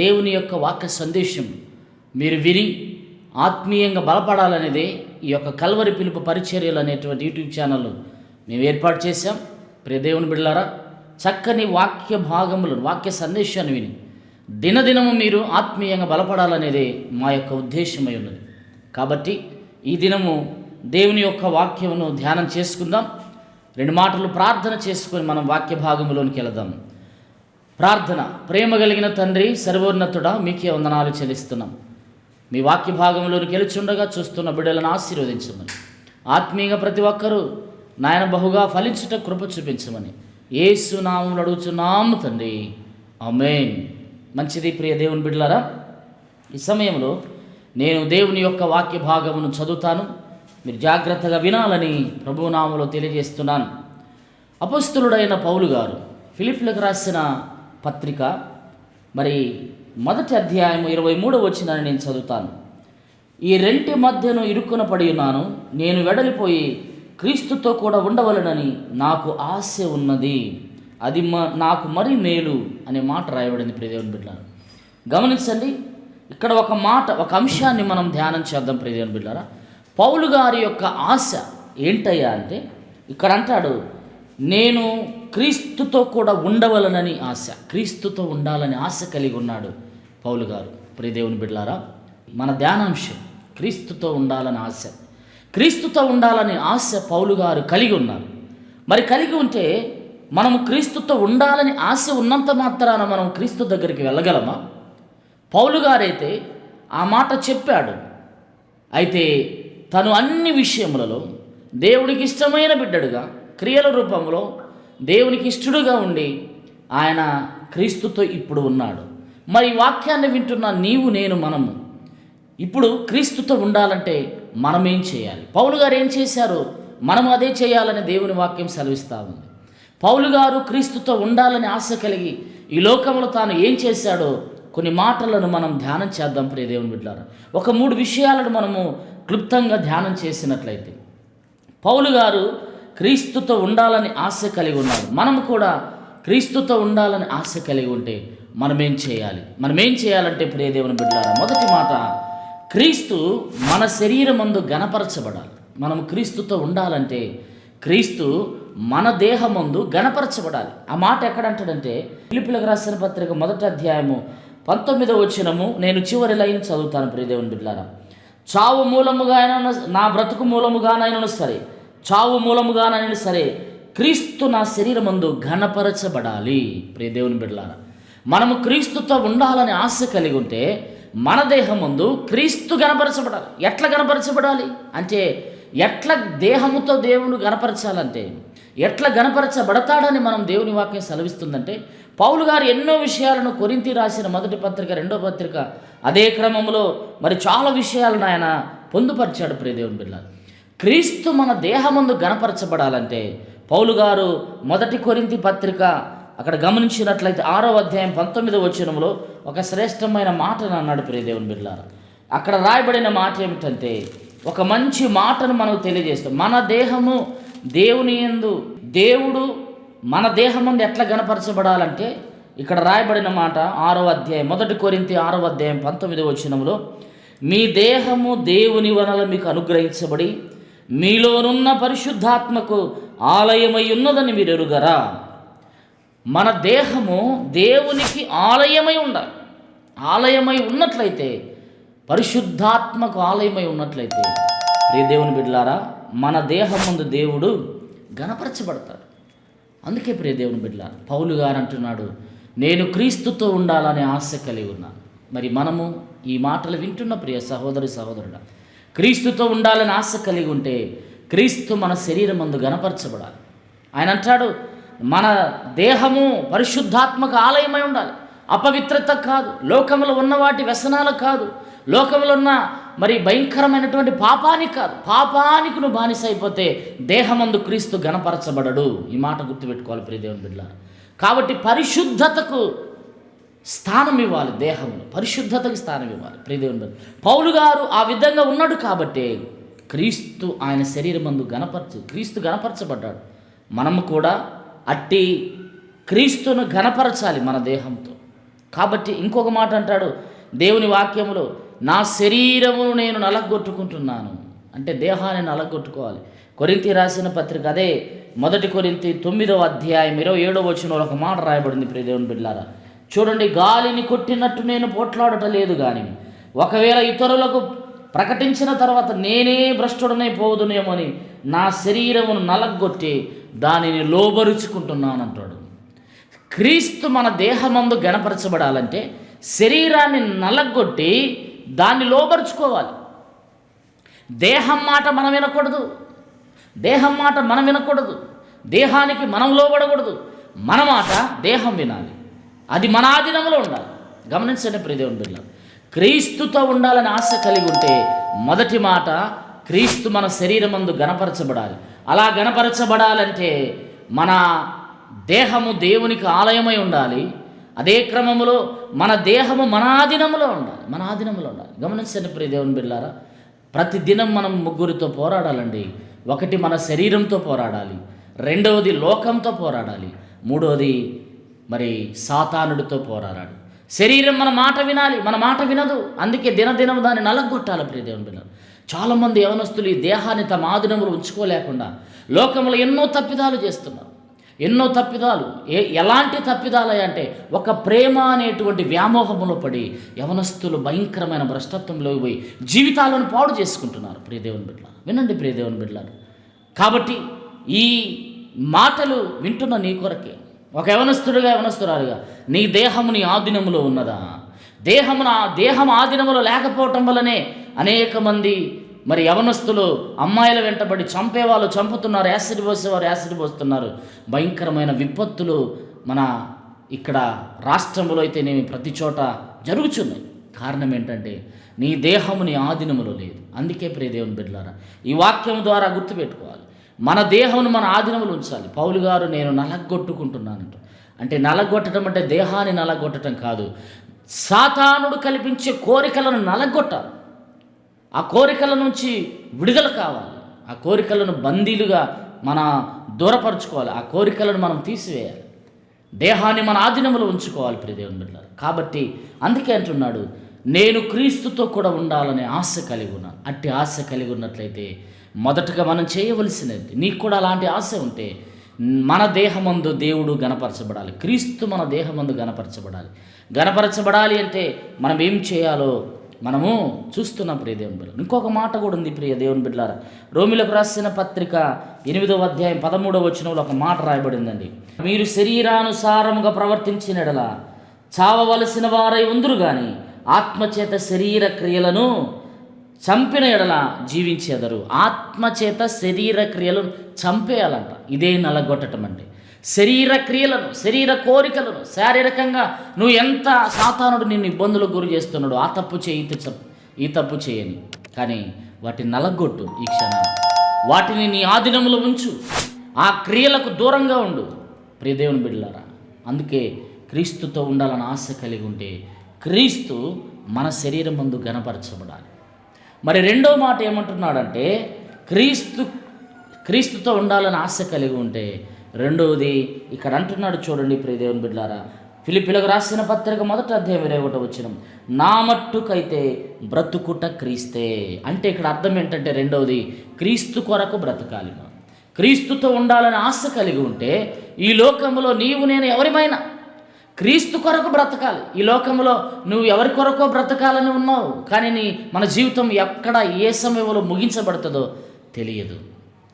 దేవుని యొక్క వాక్య సందేశం మీరు విని ఆత్మీయంగా బలపడాలనేదే ఈ యొక్క కల్వరి పిలుపు పరిచర్యలు అనేటువంటి యూట్యూబ్ ఛానల్ మేము ఏర్పాటు చేశాం. ప్రియ దేవుని బిడ్డలారా చక్కని వాక్య భాగములను వాక్య సందేశాన్ని విని దినదినము మీరు ఆత్మీయంగా బలపడాలనేదే మా యొక్క ఉద్దేశమై ఉన్నది. కాబట్టి ఈ దినము దేవుని యొక్క వాక్యమును ధ్యానం చేసుకుందాం. రెండు మాటలు ప్రార్థన చేసుకొని మనం వాక్య భాగంలోనికి వెళదాం. ప్రార్థన. ప్రేమ కలిగిన తండ్రి సర్వోన్నతుడా మీకే వందనాలు చెల్లిస్తున్నాం. మీ వాక్య భాగంలోనికి గెలుచుండగా చూస్తున్న బిడ్డలను ఆశీర్వదించమని. ఆత్మీయంగా ప్రతి ఒక్కరూ నాయన బహుగా ఫలించుట కృప చూపించమని. ఏసు నామములు అడుగుచున్నాము తండ్రి. అమేన్ మంచిది ప్రియ దేవుని బిడ్డలారా ఈ సమయంలో నేను దేవుని యొక్క వాక్య భాగమును చదువుతాను. మీరు జాగ్రత్తగా వినాలని ప్రభునామలో తెలియజేస్తున్నాను. అపస్తులుడైన పౌలు గారు ఫిలిప్లకు రాసిన పత్రిక. మరి మొదటి అధ్యాయం ఇరవై మూడవ వచ్చిందని నేను చదువుతాను. ఈ రెంటి మధ్యను ఇరుక్కున పడి ఉన్నాను. నేను వెడలిపోయి క్రీస్తుతో కూడా ఉండవలనని నాకు ఆశ ఉన్నది. అది మ నాకు మరి మేలు అనే మాట రాయబడింది ప్రియదేవుని బిడ్డారు. గమనించండి ఇక్కడ ఒక మాట ఒక అంశాన్ని మనం ధ్యానం చేద్దాం ప్రియదేవుని బిడ్డారా. పౌలు గారి యొక్క ఆశ ఏంటయ్యా అంటే ఇక్కడ అంటాడు నేను క్రీస్తుతో కూడా ఉండవలనని ఆశ. క్రీస్తుతో ఉండాలని ఆశ కలిగి ఉన్నాడు పౌలు గారు. ప్రియదేవుని బిడ్లారా మన ధ్యానాంశం క్రీస్తుతో ఉండాలని ఆశ. క్రీస్తుతో ఉండాలని ఆశ పౌలు గారు కలిగి ఉన్నారు. మరి కలిగి ఉంటే మనము క్రీస్తుతో ఉండాలని ఆశ ఉన్నంత మాత్రాన మనం క్రీస్తు దగ్గరికి వెళ్ళగలమా? పౌలు గారైతే ఆ మాట చెప్పాడు. అయితే తను అన్ని విషయములలో దేవుడికి ఇష్టమైన బిడ్డడుగా క్రియల రూపంలో దేవునికి ఇష్టడుగా ఉండి ఆయన క్రీస్తుతో ఇప్పుడు ఉన్నాడు. మరి వాక్యాన్ని వింటున్న నీవు నేను మనము ఇప్పుడు క్రీస్తుతో ఉండాలంటే మనం ఏం చేయాలి? పౌలు గారు ఏం చేశారు? మనం అదే చేయాలని దేవుని వాక్యం సెలవిస్తూ ఉంది. పౌలు గారు క్రీస్తుతో ఉండాలని ఆశ కలిగి ఈ లోకంలో తాను ఏం చేశాడో కొన్ని మాటలను మనం ధ్యానం చేద్దాం ప్రియ దేవుని బిడ్డారు. ఒక మూడు విషయాలను మనము క్లుప్తంగా ధ్యానం చేసినట్లయితే. పౌలు గారు క్రీస్తుతో ఉండాలని ఆశ కలిగి ఉన్నాడు మనం కూడా క్రీస్తుతో ఉండాలని ఆశ కలిగి ఉంటే మనం ఏం చేయాలి? మనం ఏం చేయాలంటే ప్రియ దేవుని బిడ్డారా మొదటి మాట క్రీస్తు మన శరీరమందు గణపరచబడాలి మనం క్రీస్తుతో ఉండాలంటే క్రీస్తు మన దేహమందు గణపరచబడాలి ఆ మాట ఎక్కడంటాడంటే పిలుపులకు రాసిన పత్రిక మొదటి అధ్యాయము పంతొమ్మిదో వచ్చినము నేను చివరి లైన్ చదువుతాను ప్రియదేవుని బిడ్డారా చావు మూలముగా అయినా నా బ్రతుకు మూలముగానైనా సరే చావు మూలముగానైనా సరే క్రీస్తు నా శరీరమందు ఘనపరచబడాలి. ప్రియ దేవుని బిడ్డలారా మనము క్రీస్తుతో ఉండాలని ఆశ కలిగి ఉంటే మన దేహం ముందు క్రీస్తు గనపరచబడాలి ఎట్లా గనపరచబడాలి అంటే ఎట్లా దేహముతో దేవుడు గనపరచాలంటే ఎట్లా గనపరచబడతాడని మనం దేవుని వాక్యం సెలవిస్తుందంటే పౌలు గారు ఎన్నో విషయాలను కొరింతి రాసిన మొదటి పత్రిక రెండో పత్రిక అదే క్రమంలో మరి చాలా విషయాలను ఆయన పొందుపరిచాడు ప్రియ దేవుని బిడ్డ క్రీస్తు మన దేహమందు గనపరచబడాలంటే పౌలు గారు మొదటి కొరింతి పత్రిక అక్కడ గమనించినట్లయితే ఆరో అధ్యాయం పంతొమ్మిదో వచనంలో ఒక శ్రేష్టమైన మాటను అన్నాడు ప్రియదేవుని దేవుని అక్కడ రాయబడిన మాట ఏమిటంటే ఒక మంచి మాటను మనకు తెలియజేస్తాం. మన దేహము దేవుని యందు దేవుడు మన దేహమందు ఎట్లా గనపరచబడాలంటే ఇక్కడ రాయబడిన మాట ఆరో అధ్యాయం మొదటి కొరింతి ఆరో అధ్యాయం పంతొమ్మిదో వచనంలో మీ దేహము దేవుని వనల మీకు అనుగ్రహించబడి మీలోనున్న పరిశుద్ధాత్మకు ఆలయమై ఉన్నదని మీరు ఎరుగరా మన దేహము దేవునికి ఆలయమై ఉండాలి. ఆలయమై ఉన్నట్లయితే పరిశుద్ధాత్మకు ఆలయమై ఉన్నట్లయితే ప్రియ దేవుని బిడ్డలారా మన దేహం ముందు దేవుడు గణపరచబడతాడు. అందుకే ప్రియ దేవుని బిడ్డలారా పౌలు గారు అంటున్నాడు నేను క్రీస్తుతో ఉండాలనే ఆశ కలిగి ఉన్నాను. మరి మనము ఈ మాటలు వింటున్న ప్రియ సహోదరి సహోదరుడా క్రీస్తుతో ఉండాలని ఆశ కలిగి ఉంటే క్రీస్తు మన శరీరం అందు గనపరచబడాలి. ఆయన అంటాడు మన దేహము పరిశుద్ధాత్మక ఆలయమై ఉండాలి. అపవిత్రత కాదు లోకంలో ఉన్న వాటి వ్యసనాలు కాదు లోకంలో ఉన్న మరి భయంకరమైనటువంటి పాపానికి కాదు. పాపానికి నువ్వు బానిస అయిపోతే దేహమందు క్రీస్తు గణపరచబడడు ఈ మాట గుర్తుపెట్టుకోవాలి ప్రియదేవుని బిడ్డ కాబట్టి పరిశుద్ధతకు స్థానం ఇవ్వాలి దేహంలో పరిశుద్ధతకి స్థానం ఇవ్వాలి ప్రియదేవుని పౌలు గారు ఆ విధంగా ఉన్నాడు కాబట్టే క్రీస్తు ఆయన శరీరమందు గణపరచు క్రీస్తు గణపరచబడ్డాడు మనము కూడా అట్టి క్రీస్తును గణపరచాలి మన దేహంతో. కాబట్టి ఇంకొక మాట అంటాడు దేవుని వాక్యములో నా శరీరమును నేను నలగొట్టుకుంటున్నాను. అంటే దేహాన్ని నలగొట్టుకోవాలి. కొరింతి రాసిన పత్రిక అదే మొదటి కొరింతి తొమ్మిదవ అధ్యాయం ఇరవై ఏడవ వచ్చిన ఒక మాట రాయబడింది ప్రియదేవుని బిడ్లారా చూడండి గాలిని కొట్టినట్టు నేను పోట్లాడట లేదు కానీ ఒకవేళ ఇతరులకు ప్రకటించిన తర్వాత నేనే భ్రష్టుడనే పోదునేమో అని నా శరీరమును నలగొట్టి దానిని లోబరుచుకుంటున్నానంటాడు. క్రీస్తు మన దేహమందు గణపరచబడాలంటే శరీరాన్ని నలగొట్టి దాన్ని లోబరుచుకోవాలి. దేహం మాట మనం వినకూడదు. దేహం మాట మనం వినకూడదు. దేహానికి మనం లోబడకూడదు. మన మాట దేహం వినాలి. అది మన ఆధీనంలో ఉండాలి. గమనించండి ప్రియదేవుని బిడ్డ క్రీస్తుతో ఉండాలని ఆశ కలిగి ఉంటే మొదటి మాట క్రీస్తు మన శరీరమందు గణపరచబడాలి. అలా గణపరచబడాలంటే మన దేహము దేవునికి ఆలయమై ఉండాలి. అదే క్రమంలో మన దేహము మన ఆధీనంలో ఉండాలి. మన ఆధీనంలో ఉండాలి. గమనించండి ప్రియ దేవుని ప్రతి ప్రతిదినం మనం ముగ్గురితో పోరాడాలండి. ఒకటి మన శరీరంతో పోరాడాలి. రెండవది లోకంతో పోరాడాలి. మూడవది మరి సాతానుడితో పోరాడాడు. శరీరం మన మాట వినాలి మన మాట వినదు. అందుకే దినదినం దాన్ని నలగొట్టాలి ప్రియ పిల్లలు చాలామంది యవనస్తులు ఈ దేహాన్ని తమ ఆధీనంలో ఉంచుకోలేకుండా లోకంలో ఎన్నో తప్పిదాలు చేస్తున్నారు. ఎన్నో తప్పిదాలు ఏ ఎలాంటి తప్పిదాలు అంటే ఒక ప్రేమ అనేటువంటి వ్యామోహంలో పడి యవనస్తులు భయంకరమైన భ్రష్టత్వంలో పోయి జీవితాలను పాడు చేసుకుంటున్నారు ప్రియదేవుని బిడ్డ వినండి ప్రియదేవుని బిడ్డలారు. కాబట్టి ఈ మాటలు వింటున్న నీ కొరకే. ఒక యవనస్తుడుగా యవనస్తురాలుగా నీ దేహము నీ ఆధీనములో ఉన్నదా? దేహము నా దేహం ఆధీనములో లేకపోవటం వలనే అనేక మంది మరి యవనస్తులు అమ్మాయిల వెంటబడి చంపేవాళ్ళు చంపుతున్నారు యాసిడ్ పోసేవారు యాసిడ్ పోస్తున్నారు. భయంకరమైన విపత్తులు మన ఇక్కడ రాష్ట్రంలో అయితేనేమి ప్రతి చోట జరుగుతున్నాయి కారణం ఏంటంటే నీ దేహము నీ ఆధీనములో లేదు. అందుకే ప్రియదేవుని బిడ్డలారా ఈ వాక్యం ద్వారా గుర్తుపెట్టుకోవాలి. మన దేహమును మన ఆధీనములు ఉంచాలి. పౌలు గారు నేను నలగొట్టుకుంటున్నానంట. అంటే నలగొట్టడం అంటే దేహాన్ని నలగొట్టడం కాదు. సాతానుడు కల్పించే కోరికలను నలగొట్టాలి. ఆ కోరికల నుంచి విడుదల కావాలి. ఆ కోరికలను బందీలుగా మన దూరపరచుకోవాలి. ఆ కోరికలను మనం తీసివేయాలి. దేహాన్ని మన ఆధీనంలో ఉంచుకోవాలి ప్రియదేవుని బిడ్డలారు. కాబట్టి అందుకే అంటున్నాడు నేను క్రీస్తుతో కూడా ఉండాలనే ఆశ కలిగి ఉన్నాను. అట్టి ఆశ కలిగి ఉన్నట్లయితే మొదటగా మనం చేయవలసినది. నీకు కూడా అలాంటి ఆశ ఉంటే మన దేహమందు దేవుడు గణపరచబడాలి క్రీస్తు మన దేహమందు గణపరచబడాలి గణపరచబడాలి అంటే మనం ఏం చేయాలో మనము చూస్తున్నాం ప్రియ దేవుని బిడ్డ ఇంకొక మాట కూడా ఉంది ప్రియ దేవుని బిడ్డలారా. రోమిలకు రాసిన పత్రిక ఎనిమిదవ అధ్యాయం పదమూడవ వచనంలో ఒక మాట రాయబడిందండి. మీరు శరీరానుసారముగా ప్రవర్తించినడలా చావవలసిన వారై ఉందరు కానీ ఆత్మచేత శరీర క్రియలను చంపిన ఎడల జీవించేదరు. ఆత్మచేత శరీర క్రియలను చంపేయాలంట. ఇదే నలగొట్టడం అంటే శరీర క్రియలను శరీర కోరికలను శారీరకంగా నువ్వు ఎంత సాతానుడు నిన్ను ఇబ్బందులకు గురి చేస్తున్నాడు ఆ తప్పు చేయి ఈ తప్పు ఈ తప్పు చేయని. కానీ వాటిని నలగొట్టు ఈ క్షణం. వాటిని నీ ఆధీనంలో ఉంచు. ఆ క్రియలకు దూరంగా ఉండు. ప్రియదేవుని బిడ్డలారా అందుకే క్రీస్తుతో ఉండాలని ఆశ కలిగి ఉంటే క్రీస్తు మన శరీరం ముందు గణపరచబడాలి మరి రెండో మాట ఏమంటున్నాడంటే క్రీస్తు క్రీస్తుతో ఉండాలని ఆశ కలిగి ఉంటే రెండవది ఇక్కడ అంటున్నాడు చూడండి ప్రియదేవుని బిడ్లారా ఫిలిపిలకు రాసిన పత్రిక మొదట అధ్యాయం ఇరవై ఒకటి వచ్చిన నా మట్టుకైతే బ్రతుకుట క్రీస్తే. అంటే ఇక్కడ అర్థం ఏంటంటే రెండవది క్రీస్తు కొరకు బ్రతకాలి క్రీస్తుతో ఉండాలని ఆశ కలిగి ఉంటే ఈ లోకంలో నీవు నేను ఎవరిమైనా క్రీస్తు కొరకు బ్రతకాలి. ఈ లోకంలో నువ్వు ఎవరి కొరకో బ్రతకాలని ఉన్నావు? కానీ నీ మన జీవితం ఎక్కడ ఏ సమయంలో ముగించబడుతుందో తెలియదు.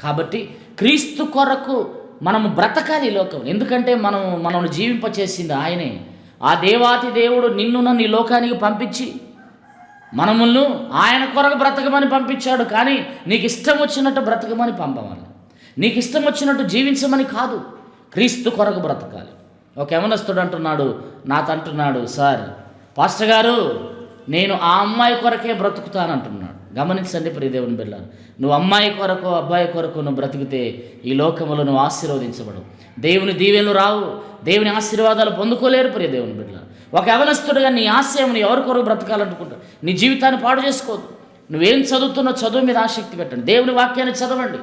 కాబట్టి క్రీస్తు కొరకు మనము బ్రతకాలి ఈ లోకం. ఎందుకంటే మనం మనల్ని జీవింపచేసింది ఆయనే. ఆ దేవాతి దేవుడు నిన్ను నన్ను ఈ లోకానికి పంపించి మనములను ఆయన కొరకు బ్రతకమని పంపించాడు. కానీ నీకు ఇష్టం వచ్చినట్టు బ్రతకమని పంపమని నీకు ఇష్టం వచ్చినట్టు జీవించమని కాదు. క్రీస్తు కొరకు బ్రతకాలి. ఒక యమనస్తుడు అంటున్నాడు నాతో అంటున్నాడు సార్. పాస్టర్ గారు నేను ఆ అమ్మాయి కొరకే బ్రతుకుతానంటున్నాడు. గమనించండి ప్రియదేవుని బిళ్ళారు నువ్వు అమ్మాయి కొరకు అబ్బాయి కొరకు నువ్వు బ్రతికితే ఈ లోకములో నువ్వు ఆశీర్వదించబడు దేవుని దీవెనలు రావు దేవుని ఆశీర్వాదాలు పొందుకోలేరు ప్రియదేవుని బిడ్డ ఒక యవనస్తుడుగా నీ ఆశయం ఎవరి కొరకు బ్రతకాలనుకుంటావు నీ జీవితాన్ని పాడు చేసుకోవద్దు నువ్వేం చదువుతున్న చదువు మీద ఆసక్తి పెట్టండి. దేవుని వాక్యాన్ని చదవండి.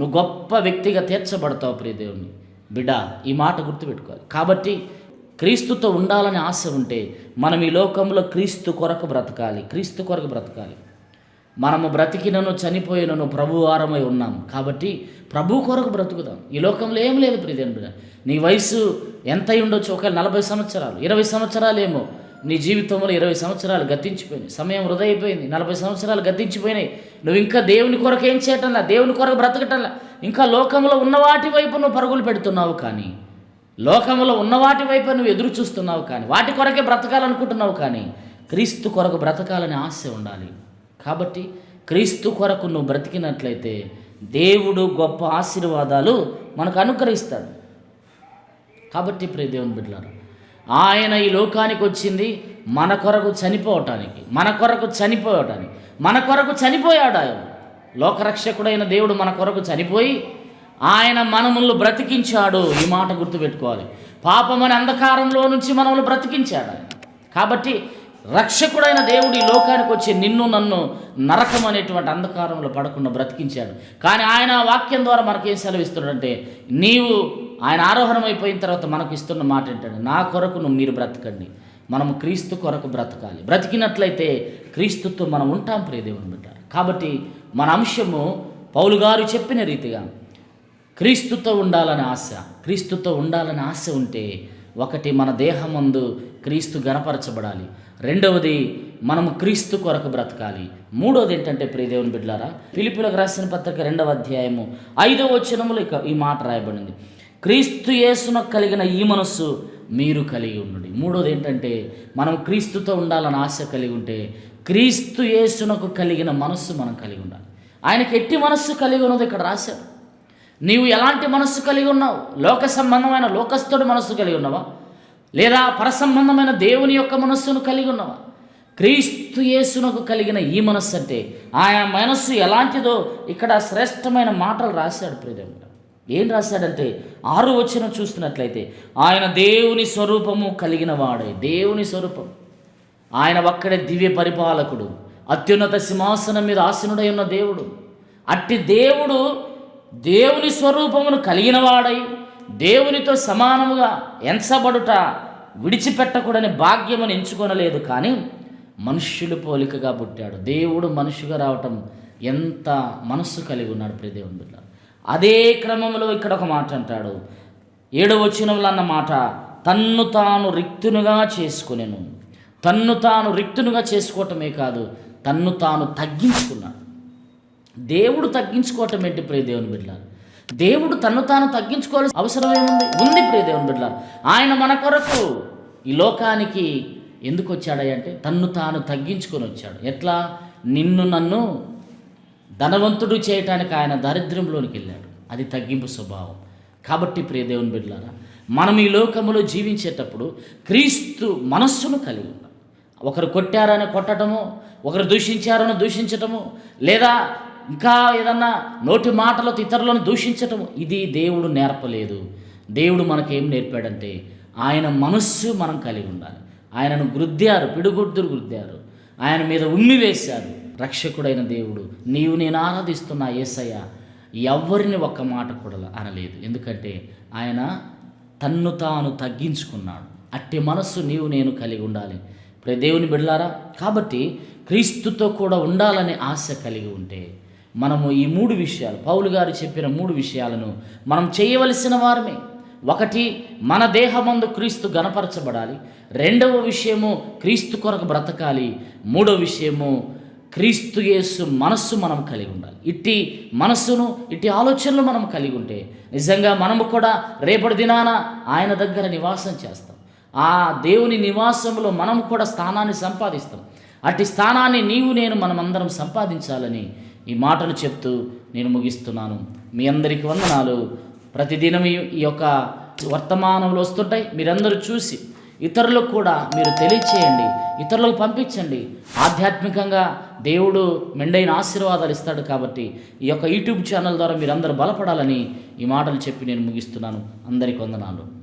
నువ్వు గొప్ప వ్యక్తిగా తీర్చబడతావు ప్రియదేవుని బిడ్డ ఈ మాట గుర్తుపెట్టుకోవాలి. కాబట్టి క్రీస్తుతో ఉండాలని ఆశ ఉంటే మనం ఈ లోకంలో క్రీస్తు కొరకు బ్రతకాలి క్రీస్తు కొరకు బ్రతకాలి. మనము బ్రతికినను చనిపోయినను ప్రభువారమై ఉన్నాం. కాబట్టి ప్రభు కొరకు బ్రతుకుదాం. ఈ లోకంలో ఏం లేదు ప్రియదేవుని బిడ్డ. నీ వయసు ఎంత ఉండొచ్చు? ఒక నలభై సంవత్సరాలు ఇరవై సంవత్సరాలు ఏమో నీ జీవితంలో ఇరవై సంవత్సరాలు గతించిపోయినాయి. సమయం వృధా అయిపోయింది నలభై సంవత్సరాలు గతించిపోయినాయి. నువ్వు ఇంకా దేవుని కొరకు ఏం చేయటంలా? దేవుని కొరకు బ్రతకటంలా? ఇంకా లోకంలో ఉన్న వాటి వైపు నువ్వు పరుగులు పెడుతున్నావు కానీ లోకంలో ఉన్న వాటి వైపు నువ్వు ఎదురు చూస్తున్నావు కానీ వాటి కొరకే బ్రతకాలనుకుంటున్నావు కానీ క్రీస్తు కొరకు బ్రతకాలని ఆశ ఉండాలి. కాబట్టి క్రీస్తు కొరకు నువ్వు బ్రతికినట్లయితే దేవుడు గొప్ప ఆశీర్వాదాలు మనకు అనుగ్రహిస్తాడు. కాబట్టి ప్రియ దేవుని బిడ్డలారా ఆయన ఈ లోకానికి వచ్చింది మన కొరకు చనిపోవటానికి మన కొరకు చనిపోవటానికి మన కొరకు చనిపోయాడు ఆయన. లోకరక్షకుడైన దేవుడు మన కొరకు చనిపోయి ఆయన మనములు బ్రతికించాడు. ఈ మాట గుర్తుపెట్టుకోవాలి. పాపమని అంధకారంలో నుంచి మనములు బ్రతికించాడు ఆయన. కాబట్టి రక్షకుడైన దేవుడు ఈ లోకానికి వచ్చి నిన్ను నన్ను నరకం అనేటువంటి అంధకారంలో పడకుండా బ్రతికించాడు. కానీ ఆయన వాక్యం ద్వారా మనకేం సెలవిస్తున్నాడంటే నీవు ఆయన ఆరోహణం అయిపోయిన తర్వాత మనకు ఇస్తున్న మాట ఏంటంటే నా కొరకు నువ్వు మీరు బ్రతకండి. మనము క్రీస్తు కొరకు బ్రతకాలి. బ్రతికినట్లయితే క్రీస్తుతో మనం ఉంటాం ప్రియదేవుని బిడ్డ. బిడ్డారు కాబట్టి మన అంశము పౌలు గారు చెప్పిన రీతిగా క్రీస్తుతో ఉండాలని ఆశ. క్రీస్తుతో ఉండాలని ఆశ ఉంటే ఒకటి మన దేహమందు క్రీస్తు గణపరచబడాలి రెండవది మనము క్రీస్తు కొరకు బ్రతకాలి. మూడవది ఏంటంటే ప్రియదేవుని బిడ్లారా పిలిపిలకు రాసిన పత్రిక రెండవ అధ్యాయము ఐదవ వచనములు ఇక ఈ మాట రాయబడింది. క్రీస్తు యేసునకు కలిగిన ఈ మనస్సు మీరు కలిగి ఉండండి. మూడోది ఏంటంటే మనం క్రీస్తుతో ఉండాలని ఆశ కలిగి ఉంటే క్రీస్తు యేసునకు కలిగిన మనస్సు మనం కలిగి ఉండాలి. ఆయనకి ఎట్టి మనస్సు కలిగి ఉన్నది ఇక్కడ రాశారు. నీవు ఎలాంటి మనస్సు కలిగి ఉన్నావు? లోక సంబంధమైన లోకస్తుడి మనస్సు కలిగి ఉన్నావా? లేదా పరసంబంధమైన దేవుని యొక్క మనస్సును కలిగి ఉన్నావా? క్రీస్తు యేసునకు కలిగిన ఈ మనస్సు అంటే ఆయన మనస్సు ఎలాంటిదో ఇక్కడ శ్రేష్టమైన మాటలు రాశాడు ప్రియదేవుడు. ఏం రాశాడంటే ఆరు వచ్చిన చూస్తున్నట్లయితే ఆయన దేవుని స్వరూపము కలిగిన వాడే దేవుని స్వరూపం. ఆయన ఒక్కడే దివ్య పరిపాలకుడు అత్యున్నత సింహాసనం మీద ఆసనుడై ఉన్న దేవుడు. అట్టి దేవుడు దేవుని స్వరూపమును కలిగిన వాడై దేవునితో సమానముగా ఎంచబడుట విడిచిపెట్టకూడని భాగ్యమును ఎంచుకొనలేదు కానీ మనుష్యులు పోలికగా పుట్టాడు. దేవుడు మనుషుగా రావటం ఎంత మనస్సు కలిగి ఉన్నాడు ప్రియ అదే క్రమంలో ఇక్కడ ఒక మాట అంటాడు. ఏడవచనంలో అన్న మాట తన్ను తాను రిక్తునుగా చేసుకునేను. తన్ను తాను రిక్తునుగా చేసుకోవటమే కాదు తన్ను తాను తగ్గించుకున్నాడు. దేవుడు తగ్గించుకోవటం ఏంటి ప్రియ దేవుని బిడ్డలారు దేవుడు తన్ను తాను తగ్గించుకోవాల్సిన అవసరం ఏముంది? ఉంది ప్రియ దేవుని బిడ్డలారు ఆయన మన కొరకు ఈ లోకానికి ఎందుకు వచ్చాడంటే తన్ను తాను తగ్గించుకొని వచ్చాడు. ఎట్లా? నిన్ను నన్ను ధనవంతుడు చేయటానికి ఆయన దారిద్ర్యంలోనికి వెళ్ళాడు. అది తగ్గింపు స్వభావం. కాబట్టి ప్రియదేవుని బిడ్డలారా మనం ఈ లోకములో జీవించేటప్పుడు క్రీస్తు మనస్సును కలిగి ఉండాలి. ఒకరు కొట్టారని కొట్టడము ఒకరు దూషించారని దూషించటము లేదా ఇంకా ఏదన్నా నోటి మాటలతో ఇతరులను దూషించటము ఇది దేవుడు నేర్పలేదు. దేవుడు మనకేం నేర్పాడంటే ఆయన మనస్సు మనం కలిగి ఉండాలి. ఆయనను గుద్దారు పిడుగుద్దురు గుద్దారు. ఆయన మీద ఉమ్మి వేశారు. రక్షకుడైన దేవుడు. నీవు నేను ఆరాధిస్తున్న యేసయ్య ఎవరిని ఒక్క మాట కూడా అనలేదు. ఎందుకంటే ఆయన తన్ను తాను తగ్గించుకున్నాడు. అట్టి మనస్సు నీవు నేను కలిగి ఉండాలి. ఇప్పుడు దేవుని బిడ్డలారా కాబట్టి క్రీస్తుతో కూడా ఉండాలనే ఆశ కలిగి ఉంటే మనము ఈ మూడు విషయాలు పౌలు గారు చెప్పిన మూడు విషయాలను మనం చేయవలసిన వారమే. ఒకటి మన దేహమందు క్రీస్తు గణపరచబడాలి రెండవ విషయము క్రీస్తు కొరకు బ్రతకాలి. మూడవ విషయము క్రీస్తు యేసు మనస్సు మనం కలిగి ఉండాలి. ఇట్టి మనస్సును ఇట్టి ఆలోచనలు మనం కలిగి ఉంటే నిజంగా మనము కూడా రేపటి దినాన ఆయన దగ్గర నివాసం చేస్తాం. ఆ దేవుని నివాసంలో మనం కూడా స్థానాన్ని సంపాదిస్తాం. అట్టి స్థానాన్ని నీవు నేను మనమందరం సంపాదించాలని ఈ మాటలు చెప్తూ నేను ముగిస్తున్నాను. మీ అందరికి వందనాలు. ప్రతిదినం ఈ యొక్క వర్తమానంలో వస్తుంటాయి. మీరందరూ చూసి ఇతరులకు కూడా మీరు తెలియచేయండి ఇతరులకు పంపించండి. ఆధ్యాత్మికంగా దేవుడు మెండైన ఆశీర్వాదాలు ఇస్తాడు కాబట్టి ఈ యొక్క యూట్యూబ్ ఛానల్ ద్వారా మీరందరూ బలపడాలని ఈ మాటలు చెప్పి నేను ముగిస్తున్నాను. అందరికీ వందనాలు.